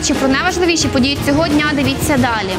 чи про найважливіші події цього дня дивіться далі.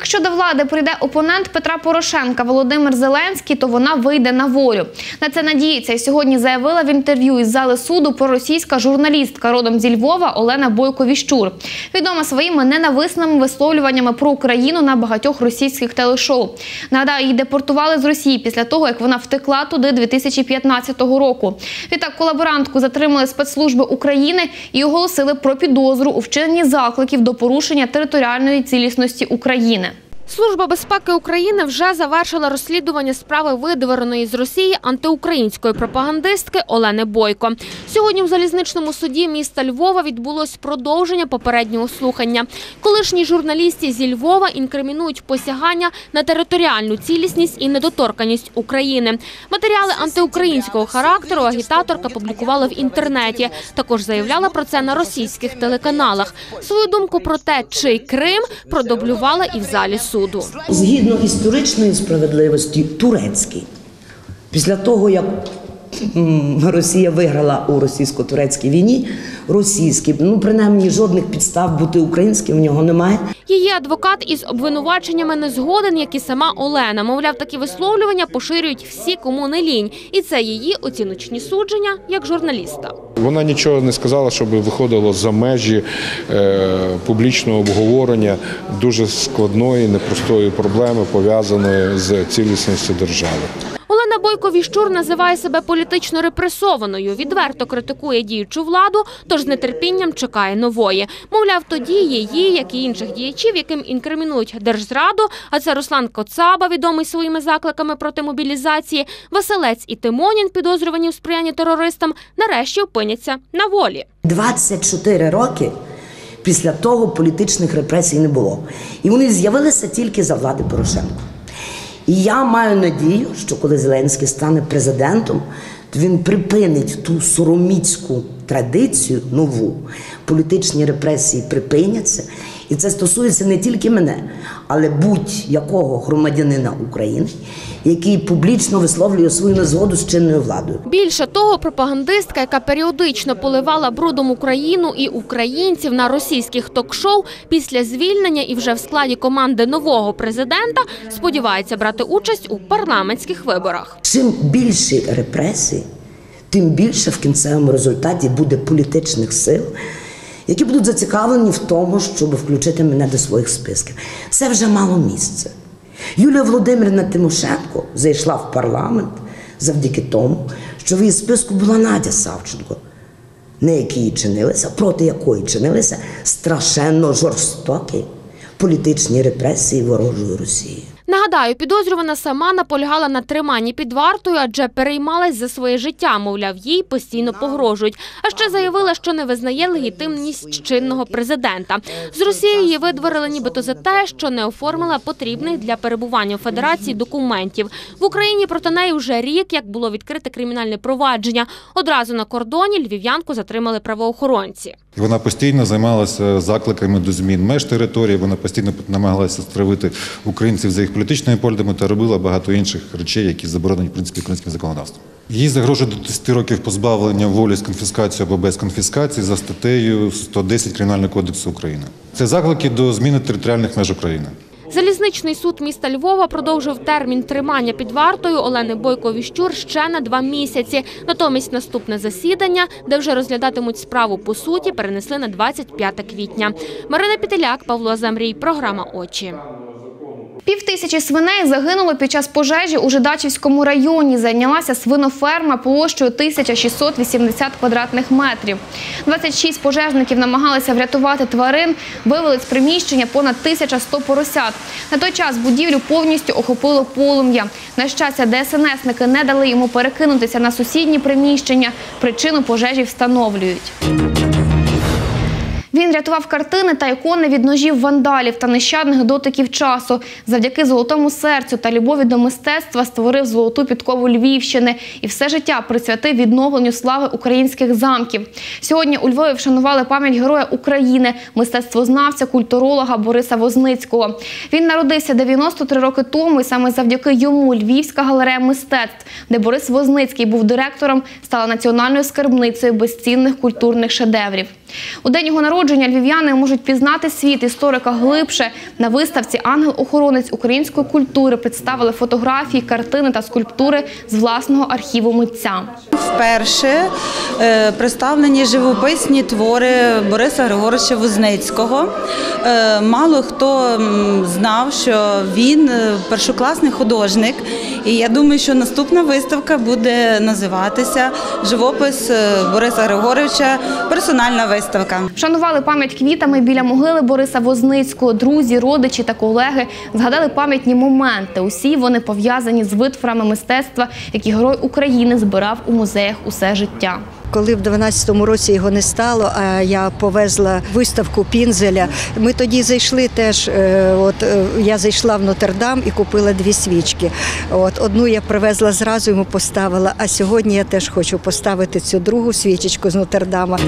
Якщо до влади прийде опонент Петра Порошенка Володимир Зеленський, то вона вийде на волю. На це надіється і сьогодні заявила в інтерв'ю із зали суду проросійська журналістка родом зі Львова Олена Бойко Віщур. Відома своїми ненависними висловлюваннями про Україну на багатьох російських телешоу. Нагадаю, її депортували з Росії після того, як вона втекла туди 2015 року. Відтак колаборантку затримали спецслужби України і оголосили про підозру у вчиненні закликів до порушення територіальної цілісності України. Служба безпеки України вже завершила розслідування справи видвореної з Росії антиукраїнської пропагандистки Олени Бойко. Сьогодні в залізничному суді міста Львова відбулось продовження попереднього слухання. Колишній журналісті зі Львова інкримінують посягання на територіальну цілісність і недоторканість України. Матеріали антиукраїнського характеру агітаторка публікувала в інтернеті. Також заявляла про це на російських телеканалах. Свою думку про те, чий Крим продублювала і в залі суду. Згідно історичної справедливості, турецький. Після того, як Росія виграла у російсько-турецькій війні, російський, ну принаймні жодних підстав бути українським в нього немає. Її адвокат із обвинуваченнями не згоден, як і сама Олена. Мовляв, такі висловлювання поширюють всі, кому не лінь, і це її оціночні судження як журналіста. Вона нічого не сказала, щоб виходило за межі е, публічного обговорення дуже складної, непростої проблеми, пов'язаної з цілісністю держави. Олена Бойко Віщур називає себе політично репресованою, відверто критикує діючу владу, тож з нетерпінням чекає нової. Мовляв, тоді її, як і інших діячів, яким інкримінують держзраду, а це Руслан Коцаба, відомий своїми закликами проти мобілізації, Василець і Тимонін, підозрювані у сприянні терористам, нарешті опиняться на волі. 24 роки після того політичних репресій не було. І вони з'явилися тільки за влади Порошенка. І я маю надію, що коли Зеленський стане президентом, то він припинить ту сороміцьку традицію нову. Політичні репресії припиняться. І це стосується не тільки мене, але будь-якого громадянина України, який публічно висловлює свою незгоду з чинною владою. Більше того, пропагандистка, яка періодично поливала брудом Україну і українців на російських ток-шоу, після звільнення і вже в складі команди нового президента сподівається брати участь у парламентських виборах. Чим більші репресії, тим більше в кінцевому результаті буде політичних сил, які будуть зацікавлені в тому, щоб включити мене до своїх списків. Це вже мало місце. Юлія Володимирівна Тимошенко зайшла в парламент завдяки тому, що в її списку була Надя Савченко, на якій чинилися, проти якої чинилися страшенно жорстокі політичні репресії ворожої Росії. Нагадаю, підозрювана сама наполягала на триманні під вартою, адже переймалась за своє життя. Мовляв, їй постійно погрожують. А ще заявила, що не визнає легітимність чинного президента. З Росії її видворили нібито за те, що не оформила потрібних для перебування у федерації документів. В Україні проти неї вже рік, як було відкрите кримінальне провадження. Одразу на кордоні львів'янку затримали правоохоронці. Вона постійно займалася закликами до змін меж території. Вона постійно намагалася стравити українців за їх політичними поглядами та робила багато інших речей, які заборонені в принципі українським законодавством. Їй загрожує до 10 років позбавлення волі з конфіскацією або без конфіскації за статтею 110 Кримінального кодексу України. Це заклики до зміни територіальних меж України. Залізничний суд міста Львова продовжив термін тримання під вартою Олени Бойко Віщур ще на два місяці. Натомість наступне засідання, де вже розглядатимуть справу по суті, перенесли на 25 квітня. Марина Пітеляк, Павло Замрій, програма Очі. Півтисячі свиней загинуло під час пожежі у Жидачівському районі. Зайнялася свиноферма площею 1680 квадратних метрів. 26 пожежників намагалися врятувати тварин, вивели з приміщення понад 1100 поросят. На той час будівлю повністю охопило полум'я. На щастя, ДСНСники не дали йому перекинутися на сусідні приміщення. Причину пожежі встановлюють. Він рятував картини та ікони від ножів вандалів та нещадних дотиків часу. Завдяки золотому серцю та любові до мистецтва створив золоту підкову Львівщини і все життя присвятив відновленню слави українських замків. Сьогодні у Львові вшанували пам'ять героя України, мистецтвознавця, культуролога Бориса Возницького. Він народився 93 роки тому, і саме завдяки йому Львівська галерея мистецтв, де Борис Возницький був директором, стала національною скарбницею безцінних культурних шедеврів. У день його народження львів'яни можуть пізнати світ історика глибше. На виставці Ангел-охоронець української культури представили фотографії, картини та скульптури з власного архіву митця. Вперше е, представлені живописні твори Бориса Григоровича Возницького. Е, Мало хто знав, що він е, першокласний художник, і я думаю, що наступна виставка буде називатися Живопис Бориса Григоровича. Персональна виставка. Вшанували пам'ять квітами біля могили Бориса Возницького. Друзі, родичі та колеги згадали пам'ятні моменти. Усі вони пов'язані з витворами мистецтва, які герой України збирав у музеях усе життя. Коли в 12-му році його не стало, а я повезла виставку Пінзеля. Ми тоді зайшли теж. е, От е, я зайшла в Нотр-Дам і купила дві свічки. От одну я привезла зразу, йому поставила. А сьогодні я теж хочу поставити цю другу свічечку з Нотр-Дама.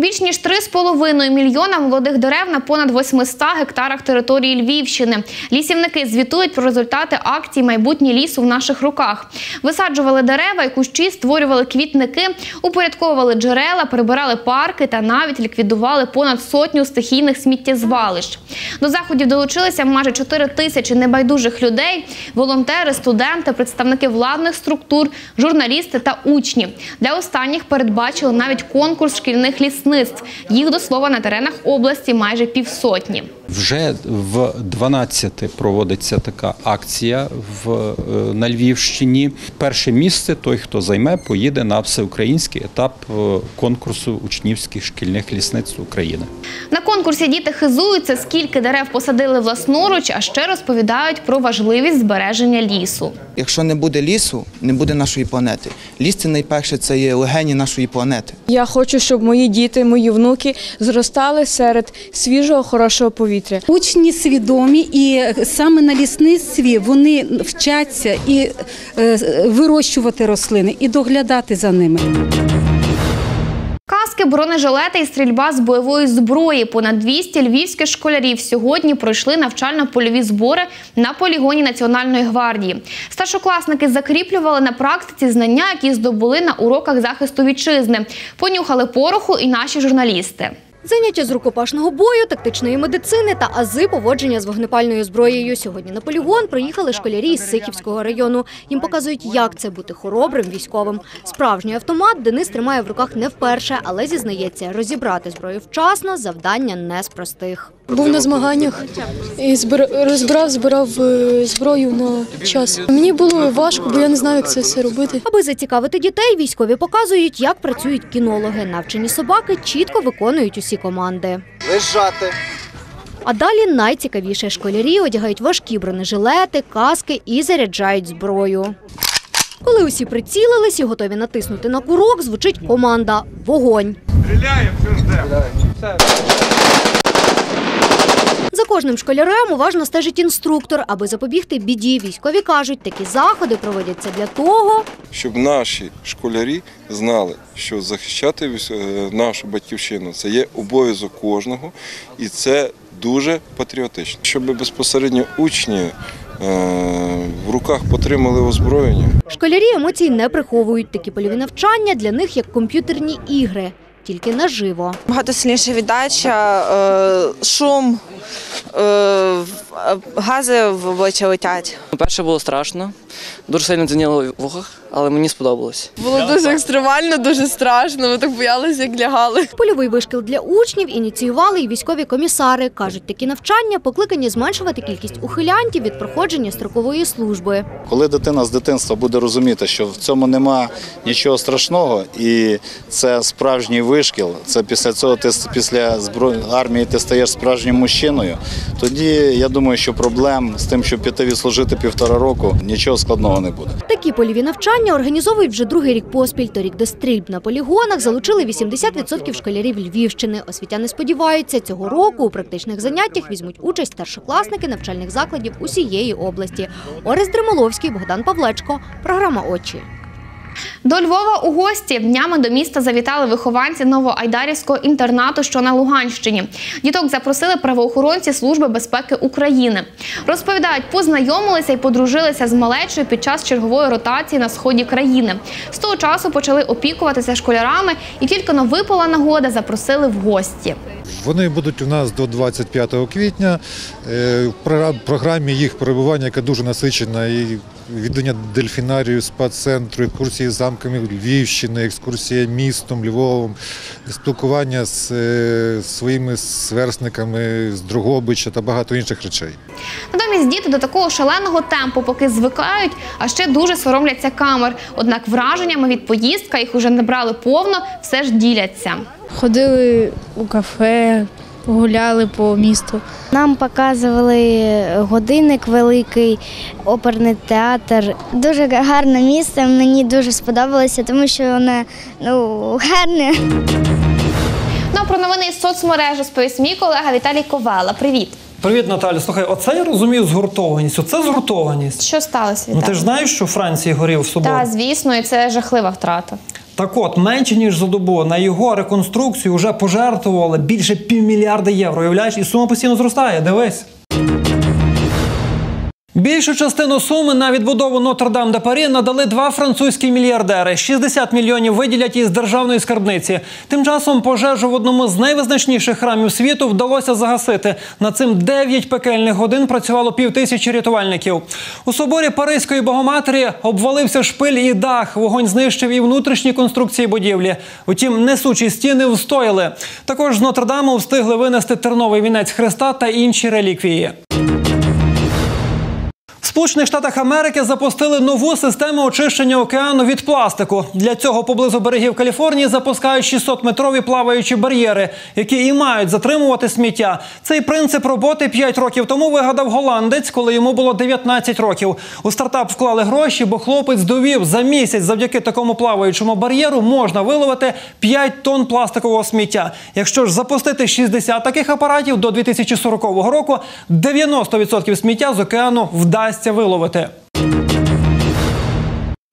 Більш ніж 3,5 мільйона молодих дерев на понад 800 гектарах території Львівщини. Лісівники звітують про результати акції Майбутнє лісу в наших руках. Висаджували дерева і кущі, створювали квітники, упорядковували джерела, прибирали парки та навіть ліквідували понад сотню стихійних сміттєзвалищ. До заходів долучилися майже 4 тисячі небайдужих людей, волонтери, студенти, представники владних структур, журналісти та учні. Для останніх передбачили навіть конкурс шкільних лісництв. Їх до слова на теренах області майже півсотні. Вже в 12 проводиться така акція в, е, на Львівщині. Перше місце той, хто займе, поїде на всеукраїнський етап е, конкурсу учнівських шкільних лісництв України. На конкурсі діти хизуються, скільки дерев посадили власноруч, а ще розповідають про важливість збереження лісу. Якщо не буде лісу, не буде нашої планети. Ліс це найперше це є легені нашої планети. Я хочу, щоб мої діти, мої внуки зростали серед свіжого, хорошого повітря. Учні свідомі, і саме на лісництві вони вчаться і е, вирощувати рослини, і доглядати за ними. Каски, бронежилети і стрільба з бойової зброї. Понад 200 львівських школярів сьогодні пройшли навчально-польові збори на полігоні Національної гвардії. Старшокласники закріплювали на практиці знання, які здобули на уроках захисту вітчизни. Понюхали пороху і наші журналісти. Заняття з рукопашного бою, тактичної медицини та ази поводження з вогнепальною зброєю. Сьогодні на полігон приїхали школярі із Сихівського району. Їм показують, як це бути хоробрим військовим. Справжній автомат Денис тримає в руках не вперше, але зізнається, розібрати зброю вчасно завдання не з простих. Був на змаганнях і збир- розбирав, збирав е, зброю на час. Мені було важко, бо я не знаю, як це все робити. Аби зацікавити дітей, військові показують, як працюють кінологи. Навчені собаки чітко виконують усі команди. Лежати. А далі найцікавіше школярі одягають важкі бронежилети, каски і заряджають зброю. Коли усі прицілились і готові натиснути на курок, звучить команда Вогонь. За кожним школярем уважно стежить інструктор, аби запобігти біді. Військові кажуть, такі заходи проводяться для того, щоб наші школярі знали, що захищати е, нашу батьківщину це є обов'язок кожного, і це дуже патріотично. Щоб безпосередньо учні е, в руках потримали озброєння. Школярі емоцій не приховують. Такі польові навчання для них як комп'ютерні ігри, тільки наживо. Багато сильніша віддача, е, шум, е, гази в обличчя летять. Перше було страшно, дуже сильно дзеніло в вухах, але мені сподобалось. Було дуже екстремально, дуже страшно. Ми так боялися, як лягали. Польовий вишкіл для учнів ініціювали і військові комісари. Кажуть, такі навчання покликані зменшувати кількість ухилянтів від проходження строкової служби. Коли дитина з дитинства буде розуміти, що в цьому нема нічого страшного, і це справжній вишкіл, це після цього ти після армії ти стаєш справжнім мужчиною, тоді я думаю, що проблем з тим, щоб піти відслужити півтора року, нічого складного не буде. Такі польові навчання змагання організовують вже другий рік поспіль. Торік до стрільб на полігонах залучили 80% школярів Львівщини. Освітяни сподіваються, цього року у практичних заняттях візьмуть участь старшокласники навчальних закладів усієї області. Орест Дремоловський, Богдан Павлечко. Програма Очі. До Львова у гості днями до міста завітали вихованці Новоайдарівського інтернату, що на Луганщині. Діток запросили правоохоронці Служби безпеки України. Розповідають, познайомилися і подружилися з малечою під час чергової ротації на сході країни. З того часу почали опікуватися школярами і тільки но випала нагода запросили в гості. Вони будуть у нас до 25 квітня. Е, В програмі їх перебування, яка дуже насичена, і віддання дельфінарію, спа-центру, екскурсії замками Львівщини, екскурсія містом, Львовом, спілкування з е, своїми сверстниками з Дрогобича та багато інших речей. Натомість діти до такого шаленого темпу поки звикають, а ще дуже соромляться камер. Однак враженнями від поїздка їх уже не брали повно, все ж діляться. Ходили у кафе, гуляли по місту. Нам показували годинник великий, оперний театр. Дуже гарне місце. Мені дуже сподобалося, тому що воно ну, гарне. Ну а про новини із соцмереж розповість мій колега Віталій Ковала. Привіт. Привіт, Наталя. Слухай, оце я розумію згуртованість. Оце згуртованість. Що сталося? Ну ти ж знаєш, що у Франції горів собор? Та звісно, і це жахлива втрата. Так от, менше ніж за добу на його реконструкцію вже пожертвували більше півмільярда євро. Уявляєш, і сума постійно зростає. Дивись. Більшу частину суми на відбудову Нотр-Дам де Парі надали два французькі мільярдери. 60 мільйонів виділять із державної скарбниці. Тим часом пожежу в одному з найвизначніших храмів світу вдалося загасити. Над цим 9 пекельних годин працювало півтисячі рятувальників. У соборі Паризької Богоматері обвалився шпиль і дах. Вогонь знищив і внутрішні конструкції будівлі. Утім, несучі стіни встояли. Також з Нотр-Даму встигли винести терновий вінець Христа та інші реліквії. Сполучених Штатах Америки запустили нову систему очищення океану від пластику. Для цього поблизу берегів Каліфорнії запускають 600-метрові плаваючі бар'єри, які і мають затримувати сміття. Цей принцип роботи 5 років тому вигадав голландець, коли йому було 19 років. У стартап вклали гроші, бо хлопець довів за місяць завдяки такому плаваючому бар'єру можна виловити 5 тонн пластикового сміття. Якщо ж запустити 60 таких апаратів до 2040 року, 90% сміття з океану вдасться виловити.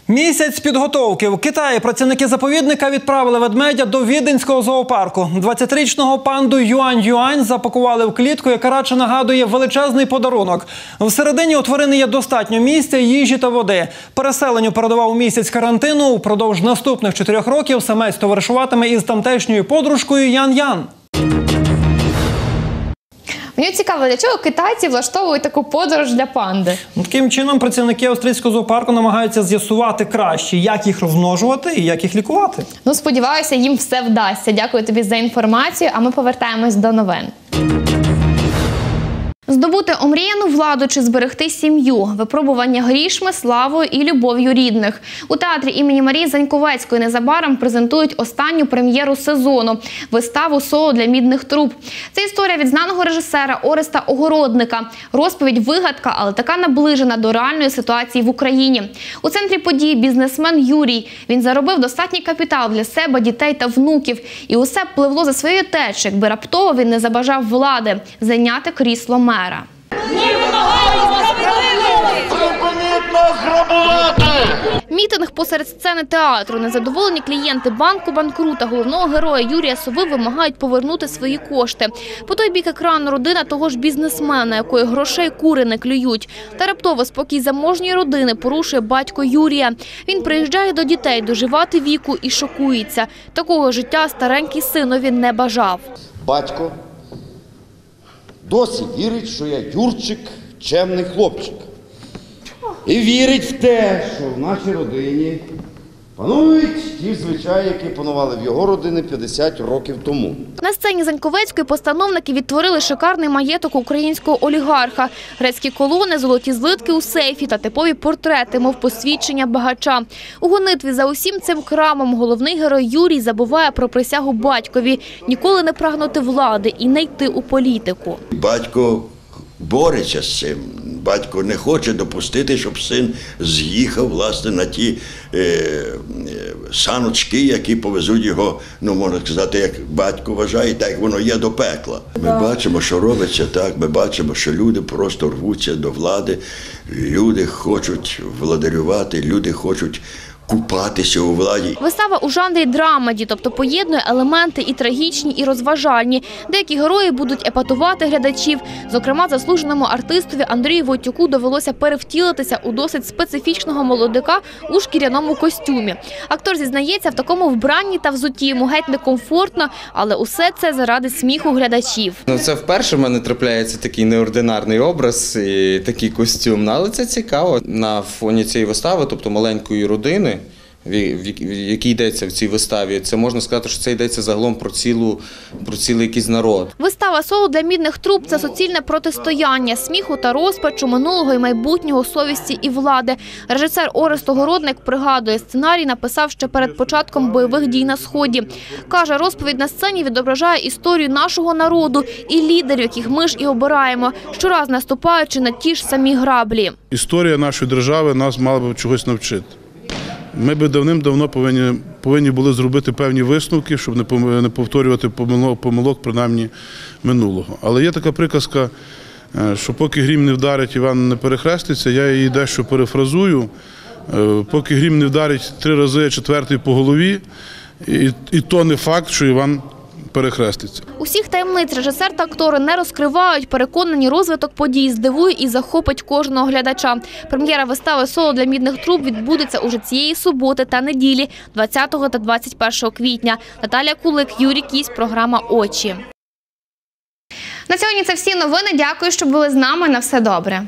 Місяць підготовки в Китаї працівники заповідника відправили ведмедя до віденського зоопарку. 20-річного панду Юань Юань запакували в клітку, яка радше нагадує величезний подарунок. Всередині у тварини є достатньо місця, їжі та води. Переселенню передавав місяць карантину. Упродовж наступних чотирьох років самець товаришуватиме із тамтешньою подружкою Ян Ян. Мені цікаво, для чого китайці влаштовують таку подорож для панди. Ну, Таким чином, працівники австрійського зоопарку намагаються з'ясувати краще, як їх розмножувати і як їх лікувати. Ну, сподіваюся, їм все вдасться. Дякую тобі за інформацію. А ми повертаємось до новин. Здобути омріяну владу чи зберегти сім'ю, випробування грішми, славою і любов'ю рідних. У театрі імені Марії Заньковецької незабаром презентують останню прем'єру сезону виставу соло для мідних труб. Це історія від знаного режисера Ореста Огородника. Розповідь вигадка, але така наближена до реальної ситуації в Україні. У центрі події бізнесмен Юрій. Він заробив достатній капітал для себе, дітей та внуків. І усе пливло за своєю течею, якби раптово він не забажав влади зайняти крісло мера. Мітинг посеред сцени театру. Незадоволені клієнти банку банкрута головного героя Юрія Сови вимагають повернути свої кошти. По той бік екрану родина того ж бізнесмена, якої грошей кури не клюють. Та раптово спокій заможньої родини порушує батько Юрія. Він приїжджає до дітей доживати віку і шокується. Такого життя старенький синові не бажав. Батько досі вірить, що я Юрчик, чемний хлопчик. І вірить в те, що в нашій родині панують ті звичаї, які панували в його родині 50 років тому. На сцені Заньковецької постановники відтворили шикарний маєток українського олігарха, грецькі колони, золоті злитки у сейфі та типові портрети, мов посвідчення багача. У гонитві за усім цим крамом головний герой Юрій забуває про присягу батькові ніколи не прагнути влади і не йти у політику. Батько бореться з цим, батько не хоче допустити, щоб син з'їхав власне на ті е, е, саночки, які повезуть його, ну можна сказати, як батько вважає, так як воно є до пекла. Ми бачимо, що робиться так. Ми бачимо, що люди просто рвуться до влади, люди хочуть владарювати, люди хочуть купатися у владі. Вистава у жанрі драмаді, тобто поєднує елементи і трагічні, і розважальні. Деякі герої будуть епатувати глядачів. Зокрема, заслуженому артистові Андрію Войтюку довелося перевтілитися у досить специфічного молодика у шкіряному костюмі. Актор зізнається, в такому вбранні та взутті йому геть некомфортно, але усе це заради сміху глядачів. Ну, це вперше в мене трапляється такий неординарний образ і такий костюм. Ну, але це цікаво. На фоні цієї вистави, тобто маленької родини, в якій йдеться в цій виставі, це можна сказати, що це йдеться загалом про цілу про цілий якийсь народ. Вистава соло для мідних труб це суцільне протистояння сміху та розпачу минулого і майбутнього совісті і влади. Режисер Орест Огородник пригадує, сценарій написав ще перед початком бойових дій на сході. каже, розповідь на сцені відображає історію нашого народу і лідерів, яких ми ж і обираємо, щораз наступаючи на ті ж самі граблі. Історія нашої держави нас мала б чогось навчити. Ми би давним-давно повинні, повинні були зробити певні висновки, щоб не повторювати помилок, помилок принаймні минулого. Але є така приказка, е, що поки грім не вдарить, Іван не перехреститься, я її дещо перефразую. Е, Поки грім не вдарить три рази, четвертий по голові, і, і то не факт, що Іван перехреститься. Усіх таємниць режисер та актори не розкривають. Переконані, розвиток подій здивує і захопить кожного глядача. Прем'єра вистави соло для мідних труб відбудеться уже цієї суботи та неділі, 20 та 21 квітня. Наталя Кулик, Юрій Кісь, програма Очі. На сьогодні це всі новини. Дякую, що були з нами. На все добре.